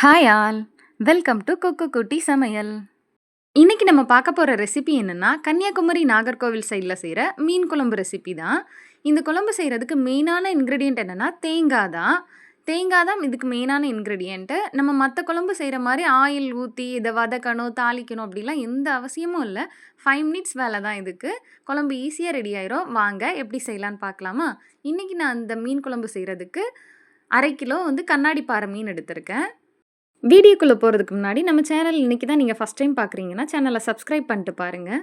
Hi all welcome to கொக்கு குட்டி சமையல் இன்றைக்கி நம்ம பார்க்க போகிற ரெசிபி என்னென்னா கன்னியாகுமரி நாகர்கோவில் சைடில் செய்கிற மீன் குழம்பு ரெசிபி தான். இந்த குழம்பு செய்கிறதுக்கு மெயினான இன்க்ரீடியண்ட் என்னென்னா தேங்காய் தான். தேங்காய் தான் இதுக்கு மெயினான இன்க்ரீடியண்ட்டு நம்ம மற்ற குழம்பு செய்கிற மாதிரி ஆயில் ஊற்றி இதை வதக்கணும் தாளிக்கணும் அப்படிலாம் எந்த அவசியமும் இல்லை. ஃபைவ் மினிட்ஸ் வேலை தான் இதுக்கு. குழம்பு ஈஸியாக ரெடி ஆயிரும். வாங்க எப்படி செய்யலான்னு பார்க்கலாமா? இன்றைக்கி நான் அந்த மீன் குழம்பு செய்கிறதுக்கு அரை கிலோ வந்து கண்ணாடி பாறை மீன் எடுத்திருக்கேன். வீடியோக்குள்ளே போகிறதுக்கு முன்னாடி நம்ம சேனல் இன்றைக்கி தான் நீங்கள் ஃபஸ்ட் டைம் பார்க்குறீங்கன்னா சேனலை சப்ஸ்கிரைப் பண்ணிட்டு பாருங்கள்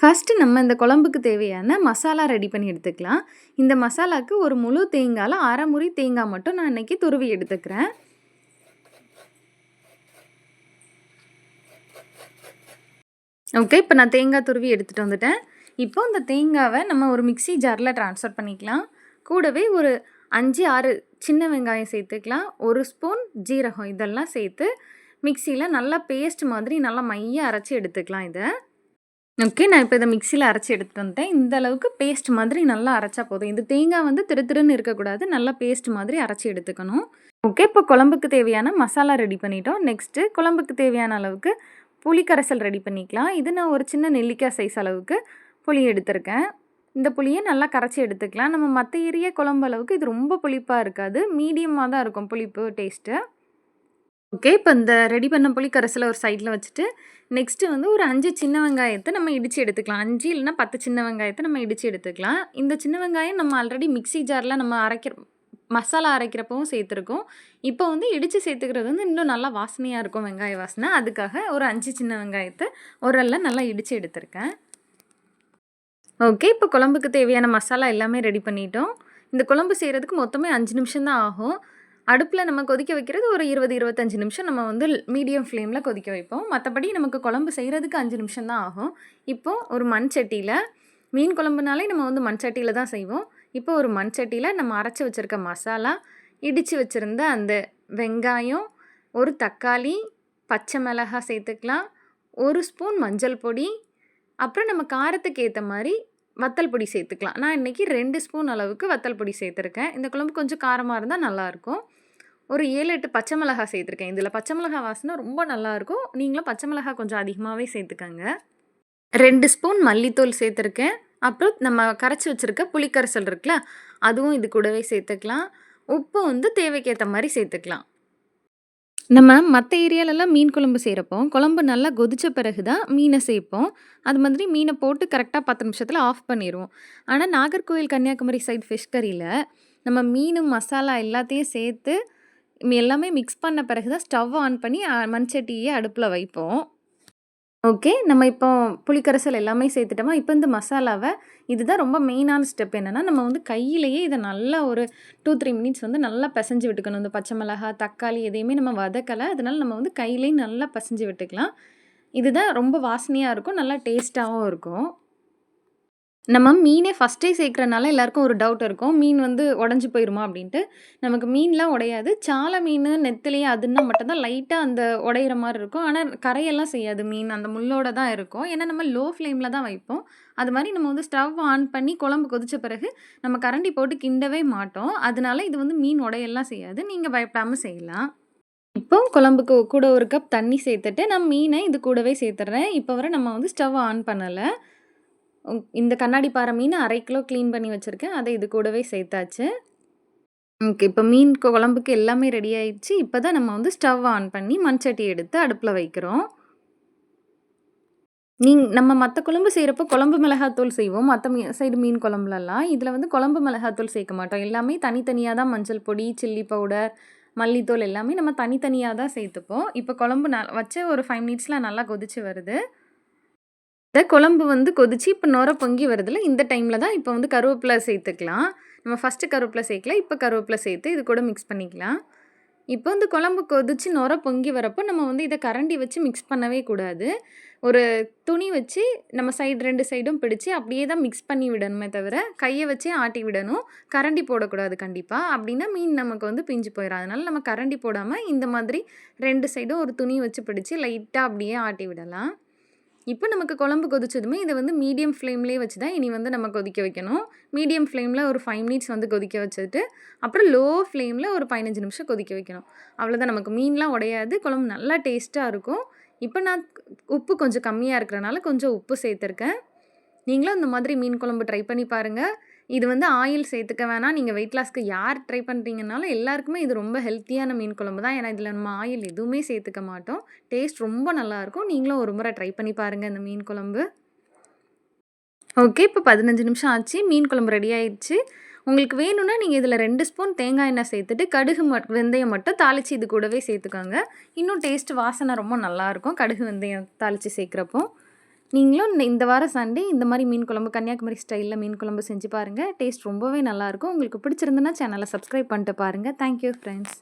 ஃபஸ்ட்டு நம்ம இந்த குழம்புக்கு தேவையான மசாலா ரெடி பண்ணி எடுத்துக்கலாம். இந்த மசாலாவுக்கு ஒரு முழு தேங்காயில் அரை முறி தேங்காய் மட்டும் நான் இன்றைக்கி துருவி எடுத்துக்கிறேன். ஓகே இப்போ நான் தேங்காய் துருவி எடுத்துகிட்டு வந்துட்டேன். இப்போ இந்த தேங்காவை நம்ம ஒரு மிக்சி ஜாரில் ட்ரான்ஸ்ஃபர் பண்ணிக்கலாம். கூடவே ஒரு அஞ்சு ஆறு சின்ன வெங்காயம் சேர்த்துக்கலாம். ஒரு ஸ்பூன் ஜீரகம் இதெல்லாம் சேர்த்து மிக்சியில் நல்லா பேஸ்ட் மாதிரி நல்லா மைய அரைச்சி எடுத்துக்கலாம் இதை. ஓகே நான் இப்போ இதை மிக்சியில் அரைச்சி எடுத்துகிட்டு வந்துட்டேன். இந்த அளவுக்கு பேஸ்ட் மாதிரி நல்லா அரைச்சா போதும். இது தேங்காய் வந்து திரு திருன்னு இருக்கக்கூடாது. நல்லா பேஸ்ட் மாதிரி அரைச்சி எடுத்துக்கணும். ஓகே இப்போ குழம்புக்கு தேவையான மசாலா ரெடி பண்ணிட்டோம். நெக்ஸ்ட்டு குழம்புக்கு தேவையான அளவுக்கு புளி கரைசல் ரெடி பண்ணிக்கலாம். இது நான் ஒரு சின்ன நெல்லிக்காய் சைஸ் அளவுக்கு புளி எடுத்திருக்கேன். இந்த புளியை நல்லா கரைச்சி எடுத்துக்கலாம். நம்ம மற்ற ஏரிய குழம்பு அளவுக்கு இது ரொம்ப புளிப்பாக இருக்காது. மீடியமாக தான் இருக்கும் புளிப்பு டேஸ்ட்டு ஓகே இப்போ இந்த ரெடி பண்ண புளி கரைசலை ஒரு சைடில் வச்சுட்டு நெக்ஸ்ட்டு வந்து ஒரு அஞ்சு சின்ன வெங்காயத்தை நம்ம இடித்து எடுத்துக்கலாம். அஞ்சு இல்லைனா பத்து சின்ன வெங்காயத்தை நம்ம இடித்து எடுத்துக்கலாம். இந்த சின்ன வெங்காயம் நம்ம ஆல்ரெடி மிக்சி ஜாரில் நம்ம அரைக்கிற மசாலா அரைக்கிறப்பவும் சேர்த்துருக்கோம். இப்போ வந்து இடித்து சேர்த்துக்கிறது வந்து இன்னும் நல்லா வாசனையாக இருக்கும் வெங்காய வாசனை. அதுக்காக ஒரு அஞ்சு சின்ன வெங்காயத்தை ஒரு நல்லா இடித்து எடுத்திருக்கேன். ஓகே இப்போ குழம்புக்கு தேவையான மசாலா எல்லாமே ரெடி பண்ணிட்டோம். இந்த குழம்பு செய்கிறதுக்கு மொத்தமே அஞ்சு நிமிஷம் தான் ஆகும். அடுப்பில் நம்ம கொதிக்க வைக்கிறது ஒரு இருபது இருபத்தஞ்சு நிமிஷம் நம்ம வந்து மீடியம் ஃப்ளேமில் கொதிக்க வைப்போம். மற்றபடி நமக்கு குழம்பு செய்கிறதுக்கு அஞ்சு நிமிஷம் தான் ஆகும். இப்போது ஒரு மண் சட்டியில் மீன் குழம்புனாலே நம்ம வந்து மண் சட்டியில் தான் செய்வோம். இப்போ ஒரு மண் சட்டியில் நம்ம அரைச்சி வச்சுருக்க மசாலா இடித்து வச்சுருந்த அந்த வெங்காயம் ஒரு தக்காளி பச்சை மிளகாய் சேர்த்துக்கலாம் ஒரு ஸ்பூன் மஞ்சள் பொடி அப்புறம் நம்ம காரத்துக்கு ஏற்ற மாதிரி வத்தல் பொடி சேர்த்துக்கலாம். நான் இன்றைக்கி ரெண்டு ஸ்பூன் அளவுக்கு வத்தல் பொடி சேர்த்துருக்கேன். இந்த குழம்பு கொஞ்சம் காரமாக இருந்தால் நல்லாயிருக்கும் ஒரு ஏழு எட்டு பச்சை மிளகா சேர்த்துருக்கேன். இதில் பச்சை மிளகா வாசனை ரொம்ப நல்லாயிருக்கும் நீங்களும் பச்சை மிளகாய் கொஞ்சம் அதிகமாகவே சேர்த்துக்கங்க. ரெண்டு ஸ்பூன் மல்லித்தூள் சேர்த்துருக்கேன். அப்புறம் நம்ம கரைச்சி வச்சுருக்க புளிக்கரைசல் இருக்குல்ல அதுவும் இது கூடவே சேர்த்துக்கலாம். உப்பு வந்து தேவைக்கேற்ற மாதிரி சேர்த்துக்கலாம். நம்ம மற்ற ஏரியாலலாம் மீன் குழம்பு செய்கிறப்போ குழம்பு நல்லா கொதித்த பிறகு தான் மீனை சேர்ப்போம் அது மாதிரி மீனை போட்டு கரெக்டாக பத்து நிமிஷத்தில் ஆஃப் பண்ணிடுவோம் ஆனால் நாகர்கோவில் கன்னியாகுமரி சைட் ஃபிஷ் கறியில் நம்ம மீன் மசாலா எல்லாத்தையும் சேர்த்து எல்லாமே மிக்ஸ் பண்ண பிறகு தான் ஸ்டவ் ஆன் பண்ணி மண்சட்டியை அடுப்பில் வைப்போம். ஓகே நம்ம இப்போ புளிக்கரைசல் எல்லாமே சேர்த்துட்டோமா? இப்போ இந்த மசாலாவை இதுதான் ரொம்ப மெயினான ஸ்டெப் என்னென்னா நம்ம வந்து கையிலேயே இதை நல்லா ஒரு டூ த்ரீ மினிட்ஸ் வந்து நல்லா பிசைஞ்சு விட்டுக்கணும். இந்த பச்சை மிளகா தக்காளி எதையுமே நம்ம வதக்கலை. அதனால் நம்ம வந்து கையிலேயே நல்லா பிசைஞ்சு விட்டுக்கலாம். இதுதான் ரொம்ப வாசனையாக இருக்கும் நல்லா டேஸ்ட்டாகவும் இருக்கும். நம்ம மீனே ஃபஸ்ட்டே சேர்க்குறனால எல்லாருக்கும் ஒரு டவுட் இருக்கும். மீன் வந்து உடஞ்சி போயிருமா அப்படின்ட்டு. நமக்கு மீன்லாம் உடையாது. சாலை மீன் நெத்திலி அதுன்னா மட்டும்தான் லைட்டாக அந்த உடையிற மாதிரி இருக்கும். ஆனால் கரையெல்லாம் செய்யாது மீன். அந்த முள்ளோட தான் இருக்கும். ஏன்னா நம்ம லோ ஃப்ளேமில் தான் வைப்போம். அது மாதிரி நம்ம வந்து ஸ்டவ் ஆன் பண்ணி குழம்பு கொதித்த பிறகு நம்ம கரண்டி போட்டு கிண்டவே மாட்டோம். அதனால இது வந்து மீன் உடையெல்லாம் செய்யாது. நீங்கள் பயப்படாமல் செய்யலாம். இப்போ குழம்புக்கு கூட ஒரு கப் தண்ணி சேர்த்துட்டு நான் மீனை இது கூடவே சேர்த்துட்றேன் இப்போ வரை நம்ம வந்து ஸ்டவ் ஆன் பண்ணலை. இந்த கண்ணாடி பாறை மீன் அரை கிலோ க்ளீன் பண்ணி வச்சுருக்கேன். அதை இது கூடவே சேர்த்தாச்சு. ஓகே இப்போ மீன் குழம்புக்கு எல்லாமே ரெடி ஆயிடுச்சு. இப்போ தான் நம்ம வந்து ஸ்டவ் ஆன் பண்ணி மண்சட்டி எடுத்து அடுப்பில் வைக்கிறோம். நீங் நம்ம மற்ற குழம்பு செய்கிறப்போ குழம்பு மிளகாத்தூள் செய்வோம். மற்ற மீ சைடு மீன் குழம்புலலாம். இதில் வந்து குழம்பு மிளகாத்தூள் சேர்க்க மாட்டோம். எல்லாமே தனித்தனியாக தான் மஞ்சள் பொடி சில்லி பவுடர் மல்லித்தூள் எல்லாமே நம்ம தனித்தனியாக தான் சேர்த்துப்போம். இப்போ குழம்பு ந வச்சு ஒரு ஃபைவ் மினிட்ஸில் நல்லா கொதிச்சு வருது. இந்த குழம்பு வந்து கொதிச்சு இப்போ நுர பொங்கி வருதுல்ல இந்த டைமில் தான் இப்போ வந்து கருவேப்பிலை சேர்த்துக்கலாம். நம்ம ஃபஸ்ட்டு கருவேப்பிலை சேர்க்கல இப்போ கருவேப்பிலை சேர்த்து இது கூட மிக்ஸ் பண்ணிக்கலாம். இப்போ வந்து குழம்பு கொதிச்சு நுர பொங்கி வரப்போ நம்ம வந்து இதை கரண்டி வச்சு மிக்ஸ் பண்ணவே கூடாது. ஒரு துணி வச்சு நம்ம சைடு ரெண்டு சைடும் பிடிச்சி அப்படியே தான் மிக்ஸ் பண்ணி விடணுமே தவிர கையை வச்சே ஆட்டி விடணும். கரண்டி போடக்கூடாது கண்டிப்பாக அப்படின்னா மீன் நமக்கு வந்து பிஞ்சு போயிடும் அதனால் நம்ம கரண்டி போடாமல் இந்த மாதிரி ரெண்டு சைடும் ஒரு துணி வச்சு பிடிச்சி லைட்டாக அப்படியே ஆட்டி விடலாம். இப்போ நமக்கு குழம்பு கொதிச்சதுமே இதை வந்து மீடியம் ஃப்ளேம்லேயே வச்சு தான் இனி வந்து நம்ம கொதிக்க வைக்கணும். மீடியம் ஃப்ளேமில் ஒரு ஃபைவ் மினிட்ஸ் வந்து கொதிக்க வச்சுட்டு அப்புறம் லோ ஃப்ளேமில் ஒரு பதினஞ்சு நிமிஷம் கொதிக்க வைக்கணும். அவ்வளோதான் நமக்கு. மீன்லாம் உடையாது. குழம்பு நல்லா டேஸ்ட்டாக இருக்கும். இப்போ நான் உப்பு கொஞ்சம் கம்மியாக இருக்கிறனால கொஞ்சம் உப்பு சேர்த்துருக்கேன். நீங்களும் இந்த மாதிரி மீன் குழம்பு ட்ரை பண்ணி பாருங்கள் இது வந்து ஆயில் சேர்த்துக்க வேணாம். நீங்கள் வெயிட் லாஸ்க்கு யார் ட்ரை பண்ணுறீங்கனாலும் எல்லாருக்குமே இது ரொம்ப ஹெல்த்தியான மீன் குழம்பு தான். ஏன்னா இதில் நம்ம ஆயில் எதுவுமே சேர்த்துக்க மாட்டோம். டேஸ்ட் ரொம்ப நல்லாயிருக்கும் நீங்களும் ஒரு முறை ட்ரை பண்ணி பாருங்கள் இந்த மீன் குழம்பு. ஓகே இப்போ பதினஞ்சு நிமிஷம் ஆச்சு. மீன் குழம்பு ரெடி ஆயிடுச்சு. உங்களுக்கு வேணும்னா நீங்கள் இதில் ரெண்டு ஸ்பூன் தேங்காய் எண்ணெய் சேர்த்துட்டு கடுகு மட் வெந்தயம் மட்டும் தாளித்து இது கூடவே சேர்த்துக்கோங்க. இன்னும் டேஸ்ட் வாசனை ரொம்ப நல்லாயிருக்கும் கடுகு வெந்தயம் தாளித்து சேர்க்குறப்போ. நீங்களும் இந்த வார வாரம் சண்டே இந்த மாதிரி மீன் குழம்பு கன்னியாகுமரி ஸ்டைலில் மீன் குழம்பு செஞ்சு பாருங்கள் டேஸ்ட் ரொம்பவே நல்லாயிருக்கும் உங்களுக்கு பிடிச்சிருந்துன்னா சேனலை சப்ஸ்கிரைப் பண்ணிட்டு பாருங்கள் தேங்க்யூ ஃப்ரெண்ட்ஸ்